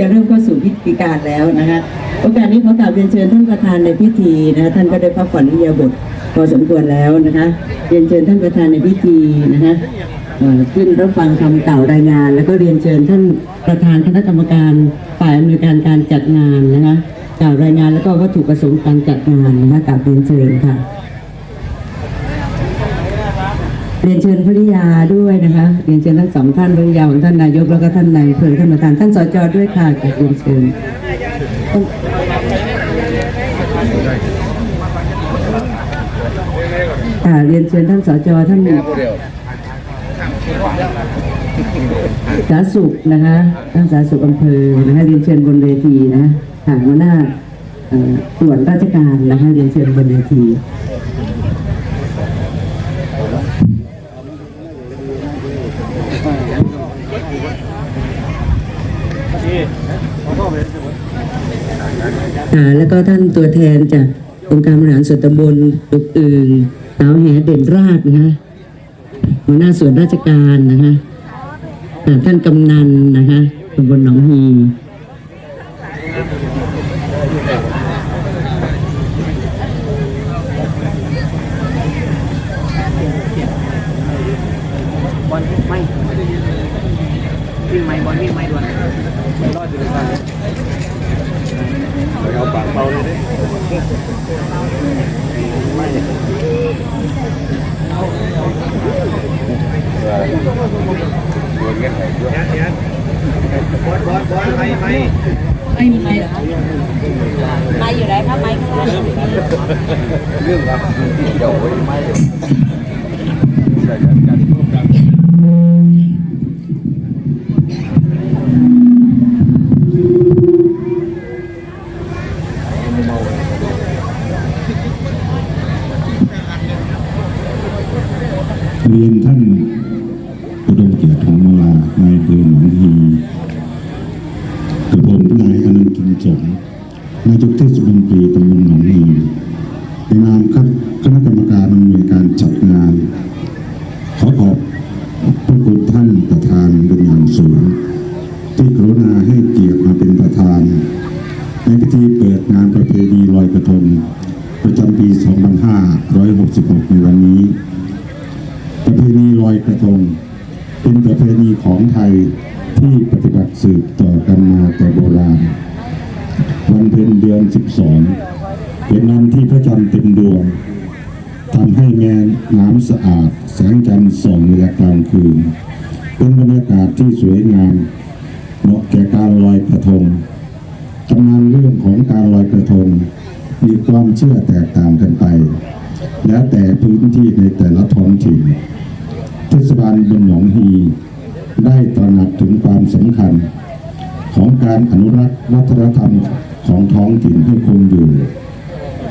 จะเริ่มเข้าสู่พิธีการแล้วนะคะโอกาสนี้ขอกราบเรียนเชิญท่านประธานในพิธีนะคะท่านก็ได้พักผ่อนนิยาบทพอสมควรแล้วนะคะเรียนเชิญท่านประธานในพิธีนะคะขึ้นรับฟังคำกล่าวรายงาน แล้วก็เรียนเชิญท่านประธานคณะกรรมการฝ่ายอำนวยการการจัดงานนะคะกล่าวรายงานแล้วก็วัตถุประสงค์การจัดงานนะคะกราบเรียนเชิญค่ะ เรียนเชิญภริยาด้วยนะคะเรียนเชิญทั้งสองท่านภริยาของท่านนายกแล้วก็ท่านนายอำเภอท่านประธานท่านสจด้วยค่ะเรียนเชิญค่ะเรียนเชิญท่านสจท่านสาธารณสุขนะคะท่านสาธารณสุขอำเภอนะคะเรียนเชิญบนเวทีนะค่ะหัวหน้าอ่อส่วนราชการนะคะเรียนเชิญบนเวที ค่ะแล้วก็ท่านตัวแทนจากองค์การบริหารส่วนตำบลอุกอึงสาวแหเด่นราชนะคะหัวหน้าส่วนราชการนะคะอ่ท่านกำนันนะคะตำบลหนองฮี บอลไม่วิ่งไม่บอลวิ่งไม่ด่วนไม่รอดอยู่ในการเอาปากเบาเลยดิบอลบอลบอลไม่ไม่ ไม่มีไม่ หรอมาอยู่ไหนคะไม้ข้างล่างเรื่องครับเดี๋ยวไม่เแล้วแต่พื้นที่ในแต่ละท้องถิ่นเทศบาลบนหนองฮีได้ตระหนักถึงความสำคัญ ของการอนุรักษ์วัฒนธรรมของท้องถิ่นให้คงอยู่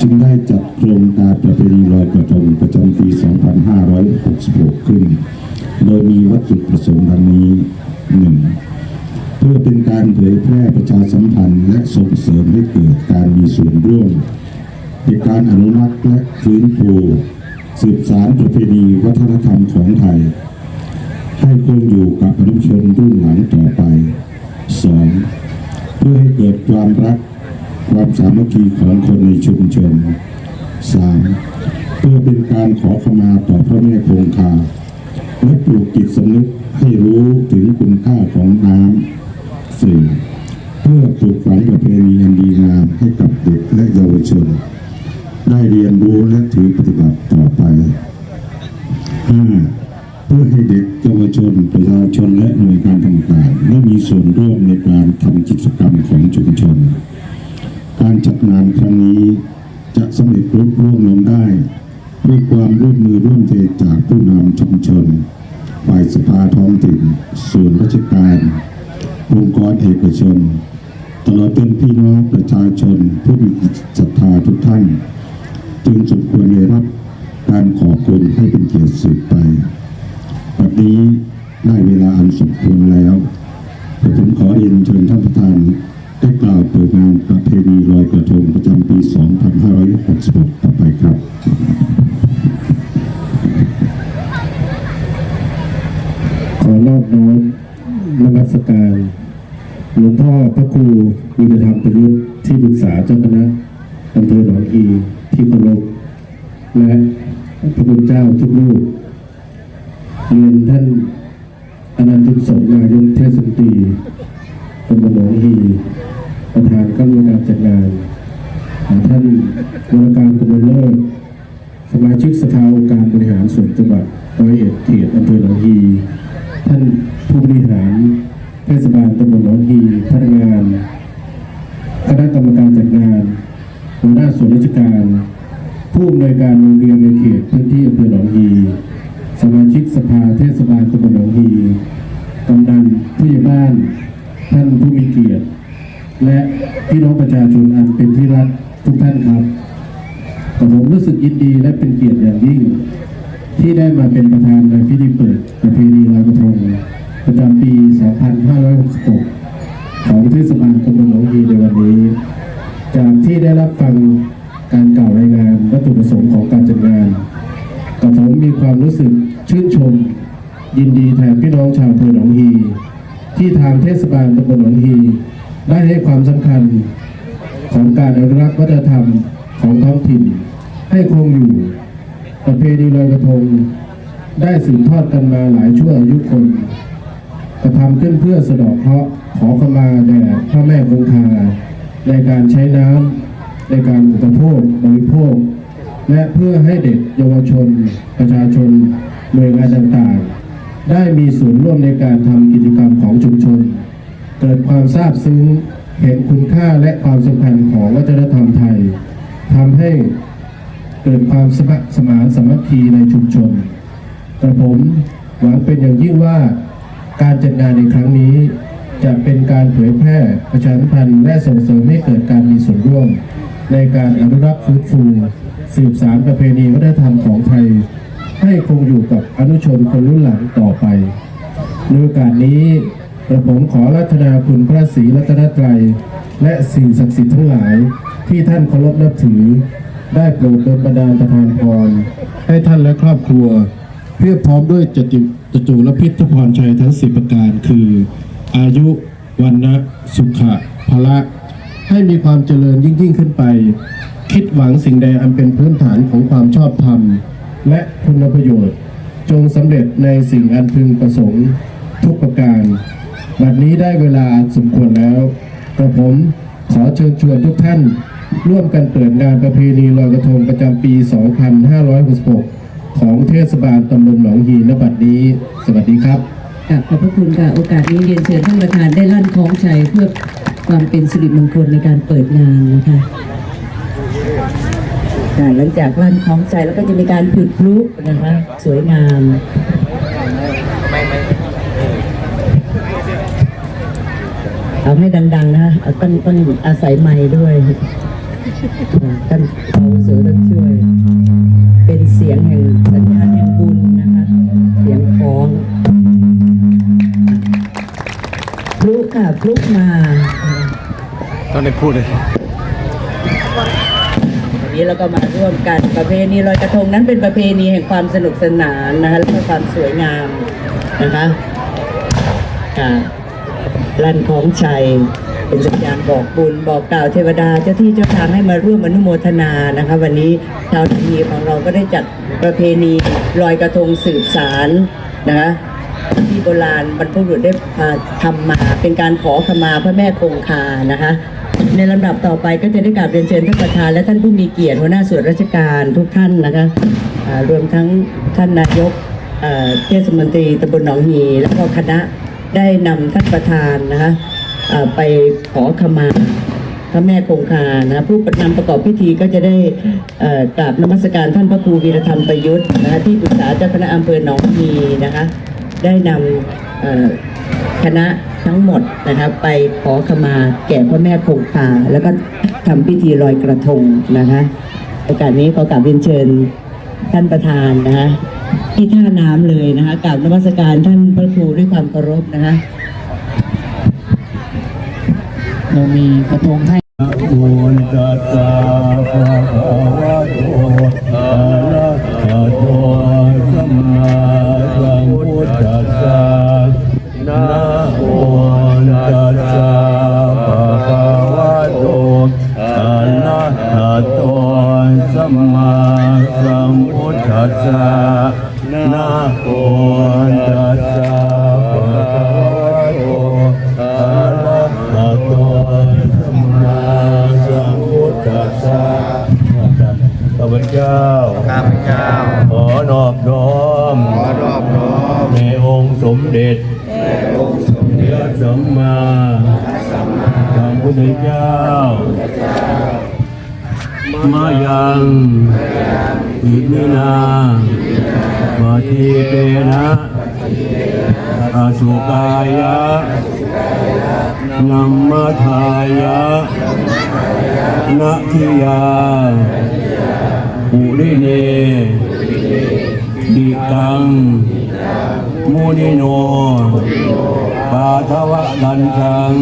จึงได้จัดโครงการประเพณีลอยกระทงประจำปี 2566 ขึ้น โดยมีวัตถุประสงค์ดังนี้ 1. เพื่อเป็นการเผยแพร่ประชาสัมพันธ์และส่งเสริมให้เกิดการมีส่วนร่วม ในการอนุรักษ์และฟื้นฟูสืบสารประเพณีวัฒนธรรมของไทย ให้คงอยู่กับอนุชนรุ่นหลังต่อไป 2. เพื่อให้เกิดความรักความสามัคคีของคนในชุมชน 3. เพื่อเป็นการขอขมาต่อพระแม่คงคาและปลูกจิตสำนึกให้รู้ถึงคุณค่าของน้ำ 4. นี้ได้เวลาอันสมควรแล้ว ที่ทางเทศบาลตำบลหนองฮี ได้ให้ความสำคัญของการอนุรักษ์วัฒนธรรมของท้องถิ่น ให้คงอยู่ ประเพณีลอยกระทง ได้สืบทอดกันมาหลายชั่วอายุคนกระทำขึ้นเพื่อสะดอกเคราะห์ขอขมาแด่พระแม่คงคา ในการใช้น้ำในการอุปโภคบริโภค และเพื่อให้เด็กเยาวชน ประชาชนหน่วยงานต่างๆ ได้มีส่วนร่วมในการทำกิจกรรมของชุมชน เกิดความซาบซึ้งเห็นคุณค่าและความสำคัญของวัฒนธรรมไทยทำให้เกิดความสมัครสมานสมัคคีในชุมชน แต่ผมหวังเป็นอย่างยิ่งว่าการจัดงานในครั้งนี้ จะเป็นการเผยแพร่ประชาสัมพันธ์และส่งเสริมให้เกิดการมีส่วนร่วม ในการอนุรักษ์ฟื้นฟูสืบสารประเพณีวัฒนธรรมของไทย ให้คงอยู่กับอนุชนคนรุ่นหลังต่อไปในโอกาสนี้กระผมขอรัตนาคุณพระศรีรัตนตรัย และสิ่งศักดิ์สิทธิ์ทั้งหลายที่ท่านเคารพนับถือ ได้โปรดดลบันดาลประทานพร ให้ท่านและครอบครัว เพียบพร้อมด้วยจตุจตุรพิทพรชัยทั้งสิบประการคือ อายุวันนะสุขะพละ ให้มีความเจริญยิ่งยิ่งขึ้นไป คิดหวังสิ่งใดอันเป็นพื้นฐานของความชอบธรรม และคุณประโยชน์ จงสำเร็จในสิ่งอันพึงประสงค์ทุกประการ บัดนี้ได้เวลาสมควรแล้วกระผมขอเชิญชวนทุกท่าน ร่วมกันเปิดงานประเพณีลอยกระทงประจำปี 2566 ของเทศบาลตำบลหนองฮีณบัดนี้ สวัสดีครับกับขอบพระคุณค่ะโอกาสนี้เรียนเชิญท่านประธานได้ลั่นคล้องชัยเพื่อความเป็นสิริมงคลในการเปิดงานนะคะ หลังจากลั่นคล้องชัยแล้วก็จะมีการจุดพลุนะคะสวยงามเอาให้ดัง ๆ นะคะเอาต้องต้องอาศัยไม้ด้วยท่านเอาวุโสท่านช่วย เป็นเสียงแห่งสัญญาณแห่งบุญนะคะ เสียงของพลุค่ะพลุมา ต้องได้พูดเลย นนี้เราก็มาร่วมกันประเพณีลอยกระทงนั้นเป็นประเพณีแห่งความสนุกสนานนะคะและก็ความสวยงามนะคะค่ะลั่นของชัยเป็นสัญญาณบอกบุญบอกกล่าวเทวดาเจ้าที่เจ้าทางให้มาร่วมอนุโมทนานะคะ วันนี้ชาวทีของเราก็ได้จัดประเพณีลอยกระทงสืบสารนะคะที่โบราณบรรพบุรุษได้ทำมาเป็นการขอขมาพระแม่คงคานะคะ ในลำดับต่อไปก็จะได้กราบเรียนเชิญท่านประธานและท่านผู้มีเกียรติหัวหน้าส่วนราชการทุกท่านนะคะรวมทั้งท่านนายกเทศมนตรีตำบลหนองฮีแล้วก็คณะได้นำท่านประธานนะคะไปขอขมาพระแม่คงคานะผู้ประนำประกอบพิธีก็จะได้กราบนมัสการท่านพระครูวีรธรรมประยุทธ์นะคะที่ปรึกษาเจ้าคณะอำเภอหนองฮีนะคะได้นำ คณะทั้งหมดนะครับ ไปขอขมาแก่พระแม่คงคาแล้วก็ทำพิธีลอยกระทงนะคะโอกาสนี้ขอกราบเรียนเชิญท่านประธานนะคะที่ท่าน้ำเลยนะคะกราบนมัสการท่านพระครูด้วยความเคารพนะคะเรามีกระทงให้บุญตัสสะภะคะว สัมพุทธัสสะนาโมตัสสะภะโตอะระหะโตสัมมาสัมพุทธัสสะข้าพเจ้าข้าพเจ้า ขอนอบน้อมขอนอบน้อมในองค์สมเด็จในองค์สมเด็จสัมมาสัมพุทธเจ้า ยังอิมินาปฏิเปนะอสุกายะนัมมทายะนัทิยาปุริเนติตังมุนิโนปาทวะดันทัง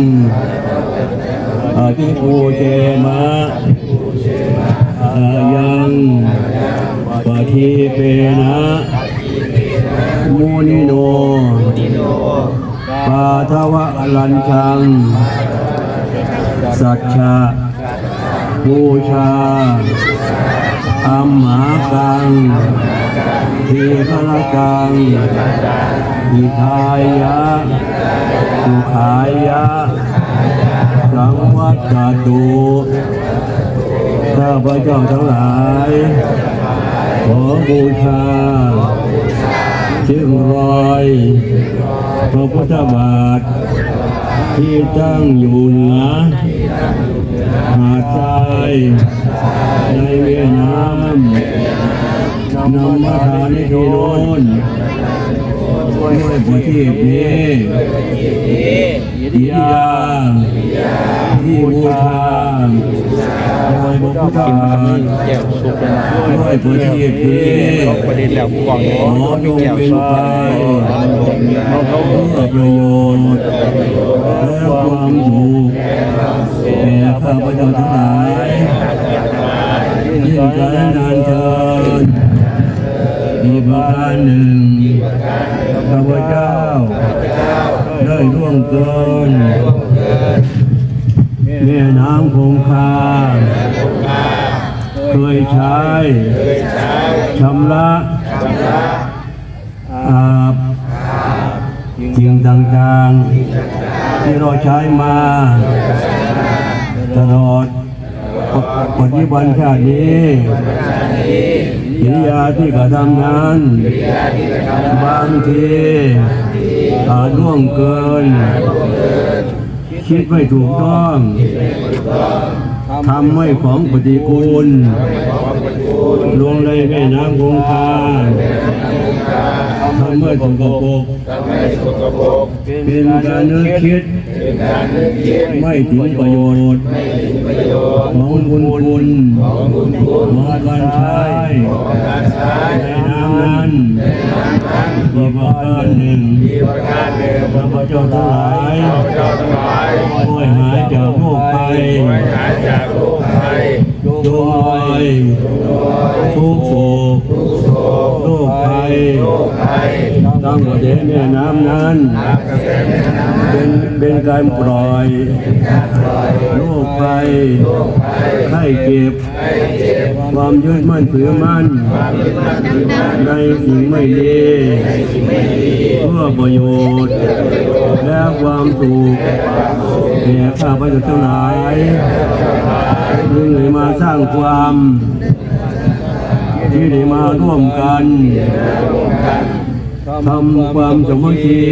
อธิปูเจมะ อายังปะทีเปนะมุนิโนปาทวะอลันชัง สัจฉะบูชาอัมหากังทีฆลกังอิทายะสุขายะสังวัตตุ ข้าพระเจ้าทั้งหลาย ขอบูชาเชิงรอยพระพุทธบาท ที่ตั้งอยู่เหนือหาดทรายในเวียน้ำนำมาทานในที่โน้น ด้วยประทีปนี้ยาที่บูชาโดยบุพกาแก้วสุกนะด้วยประทีปนี้ประเด็นแล้วกล่องขอจงเป็นไปเพื่อประโยชน์และความถูกแก่ข้าพเจ้าทั้งหลายยิ่งการนานเชิญ อีกประการหนึ่งข้าพเจ้า ได้ร่วงเกินแม่น้ำคงคา เคยใช้ชำระอาบสิ่งต่างๆ ที่เราใช้มาตลอดปฏิบัติชาตินี้ ริยาที่กระทำนั้นบางทีอาจล่วงเกิน คิดไม่ถูกต้องทำให้ของปฏิกูล ลงในแม่น้ำคงคา ทำให้สกปรกเป็นการนึกคิดไม่ถึงประโยชน์ของบุญคุณของการใช้ในน้ำนั้นอีกประการหนึ่งพระพุทธเจ้าทั้งหลายด้วยหายจากโรคภัยจงลอยทุกโศกโร คภัยตั้งกระแสแม่น้ำนั้นเป็นเป็นการปล่อยโรคภัยไข้เจ็บ ความยึดมั่นถือมั่น ในสิ่งไม่ดีเพื่อประโยชน์ และความสุขแก่ข้าพเจ้าทั้งหลายจึงได้มาสร้างความ ที่ได้มาร่วมกันทำความสมัคคี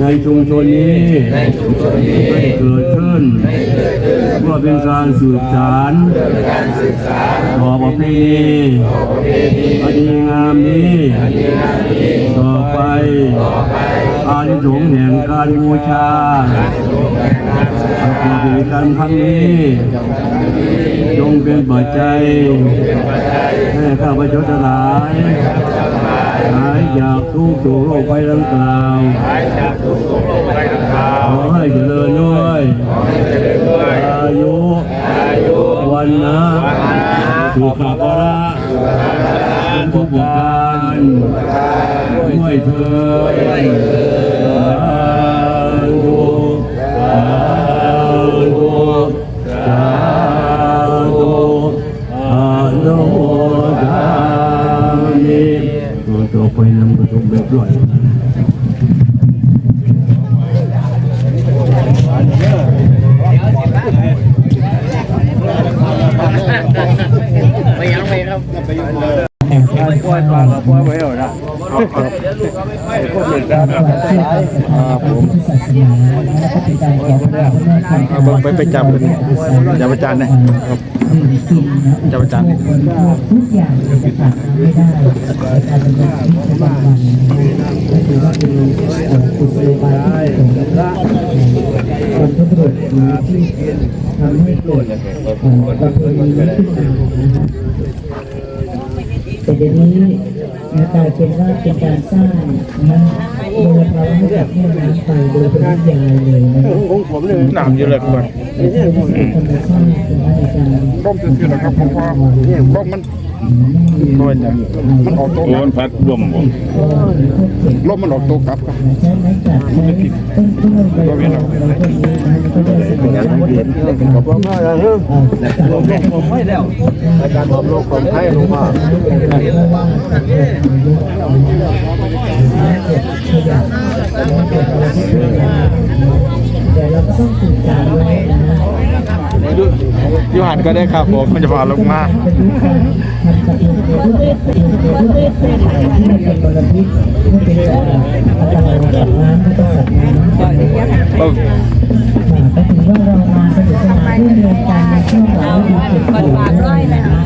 ในชุมชนนี้ให้เกิดขึ้น เพื่อเป็นการสืบสารต่อประเพณีอันดีงามนี้ต่อไปอานิสงส์แห่งการบูชาประเพณีการครั้งนี้จงเป็นปัจจัยให้ข้าพเจ้าทั้งหลายหายจากทุกข์โศกโรคภัยดังกล่าวขอให้เจริญด้วยอายุวันนะ สุขภาระเป็นทุกประการด้วยเถิดสาธุสาธุสาธุอนุโมทามิตัวต่อไปนำกระทงแบบด้วย ไปยังไป ครับปล่อยปลากับปล่อยไว้เหรอนะพวกเด็กกาเชื่อความศรัทธาในะก็เป็นการะเจ้าพระแม่คำเอาไปไปจับอาจารย์นะครับดื่มกินนะจับอาจารย์ทุกอย่างจะขาดไม่ได้การดำเนินชีวิตประจำวันก็ถือว่าเป็นเอ่อกุศโลบายที่ของคนทุกรุษหรือที่ทำให้เกิดเอ่อประเพณีนี้ขึ้นมาแต่เดี๋ยวนี้ นะกลายเป็นว่าเป็นการสร้างนะมลภาวะให้กับแม่น้ำไปโดยปริยายเลยนะครับน้ำอยู่เลยก่อนไม่ใช่ว่าเป็นธรรมชาติเป็นอาจารย์ร่มซื่อๆนะครับผมว่าร่มมัน โอ้ยจ้ะมันออกตัวโอนพัดร่วมบ่ร่มมันออกตัวกลับครับใช้ไม้จับใช้ต้นกล้วยใบตองอะไรพวกนี้นะก็ได้แสดงว่าเป็นเรื่องของลงผมไม่แล้วอาจารย์ผมลงคนให้ลงมาเดี๋ยวเราก็ต้องสื่อสารไว้นะ ยูหันก็ได้ครับผมมันจะพาลงมาประยุกต์การทำกับตัวรูปแบบตัวรูปแบบที่มันเป็นมลพิษไม่เป็นอันตรายต่อน้ำและต่อสัตว์น้ำต้องก็ถือว่าเรามาสนุกสนานร่วมเรียนกันในช่วงหลังฤดูเก็บเกี่ยวด้วยนะคะ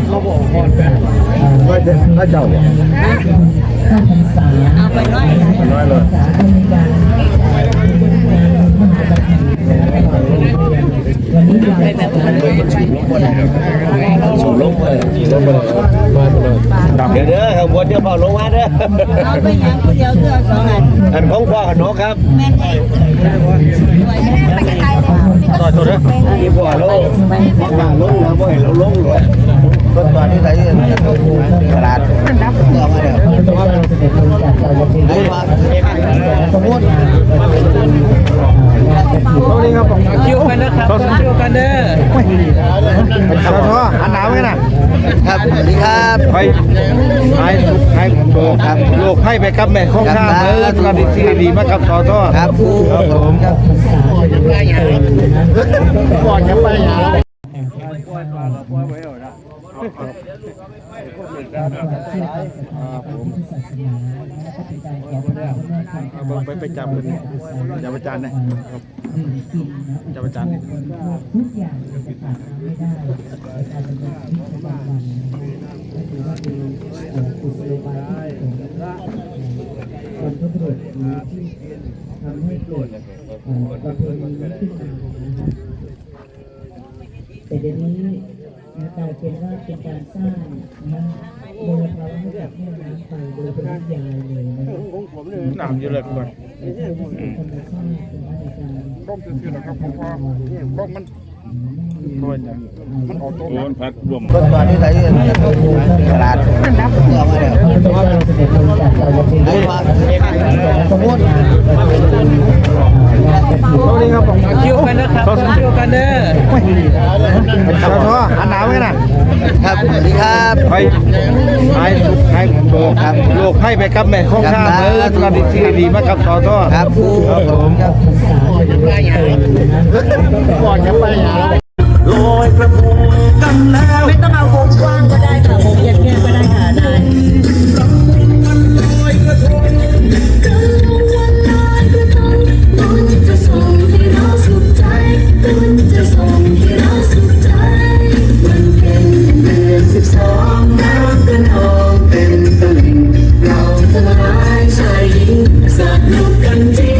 พระเจ้าข้าพรรษาเอาไปน้อยพรรษาก็มีการมหาบัณฑิต วันนี้เราจะทำเดี๋ยวเด้อข้างบนเดี๋ยวพอลงมาเด้อเอาไปยังผู้เดียวเลือกสองอันอันของพ่อขนกครับแม่นเองไปไกลเลยต่อตัวเด้อที่พ่อลงวางลงนะบ่ให้เราลงเลย ต้นตอนนี้ไหนตลาดเอามาเด้อพระเจ้าเสด็จลงจากดาวสมาสมมติสวัสดีครับผมคิวกันนะครับคิวกันเด้อสอทออันหนาวไหมนะครับสวัสดีครับไปไปให้โบครับโลกให้ไปกับแม่ข้องข้างเออตอนนี้ที่ดีมากครับสอทอครับครูครับผมพรรษา จะได้เติมนะก่อนจะไปหาไปไปจับจับอาจารย์นะครับจับอาจารย์ทุกอย่างจะขาดไม่ได้ในการดำเนินชีวิตประจำวันก็ถือว่าเป็นเอ่อกุศโลบายที่ของคนทุกคนที่ทำให้เกิดเอ่อประเพณีนี้ขึ้นมานะครับแต่เดี๋ยวนี้ นะกลายเป็นว่าเป็นการสร้างนะมลภาวะให้กับแม่น้ำไปโดยปริยายเลยนะน้ำอยู่เลยก่อนไม่ใช่ว่าเป็นธรรมชาติเป็นอารย์ร่มซื่อๆนะครับผมว่าร่มมันโอ้ยจ้ะมันออกตัวโอนพัดรวมต้นตอนนี้ไหนตลาดเอามาเด้อพระเจ้าเสด็จลงจากดาวดึงส์มา ครับสวัสดีครับไปให้ให้โบครับโลกให้ไปกับแม่ข้องข้างเออตอนนี้ที่ดีมากครับสอทอครับครูครับผมพรรษาจะได้เติมนะก่อนจะไปหาไม่ต้องเอาวงกว้างก็ได้ค่ะวงแคบๆก็ได้ค่ะได้ สนุกกันที่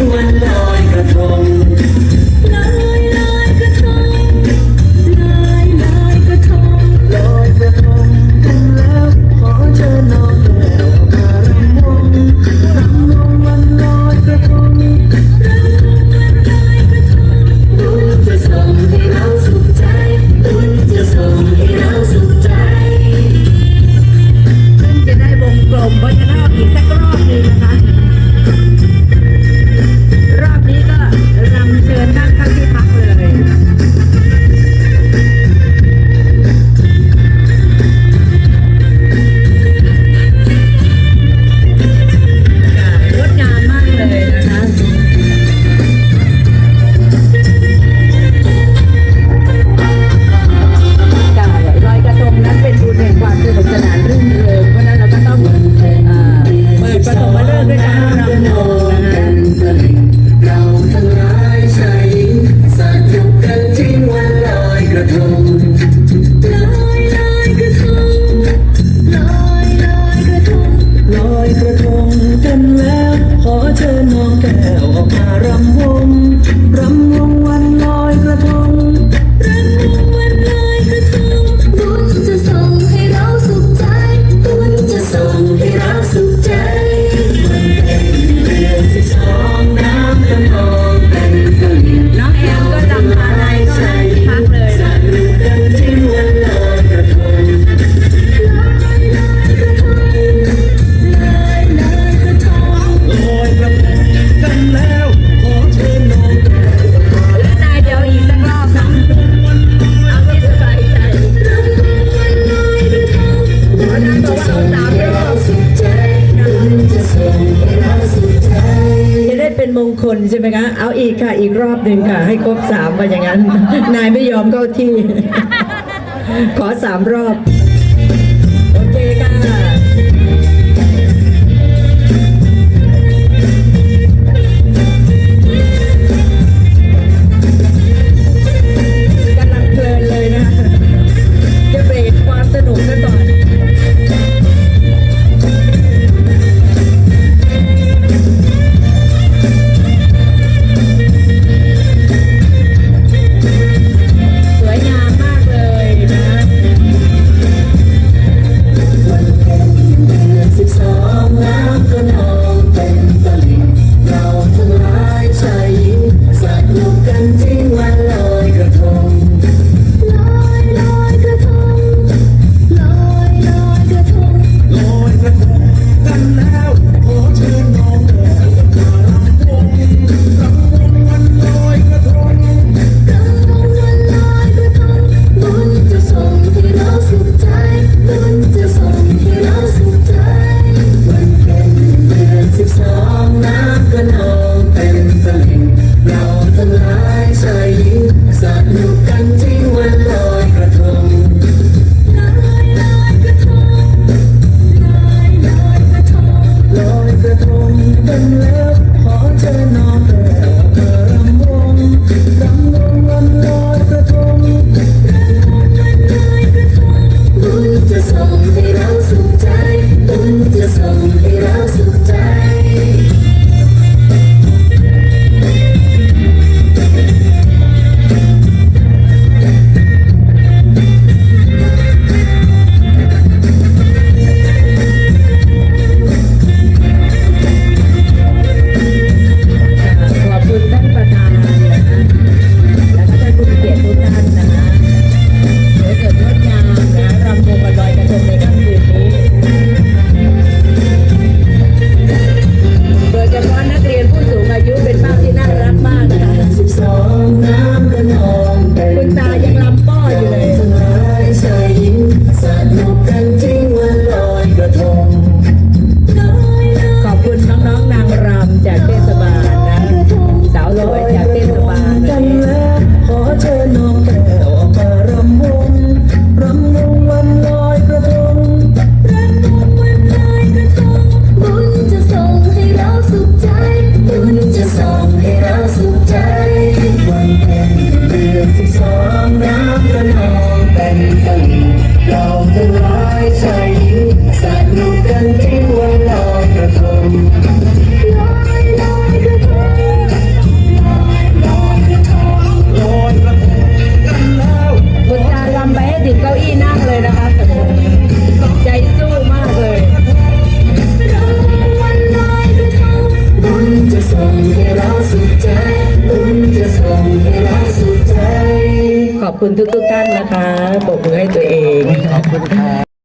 ั้น นายไม่ยอมเข้าที่ ขอสามรอบ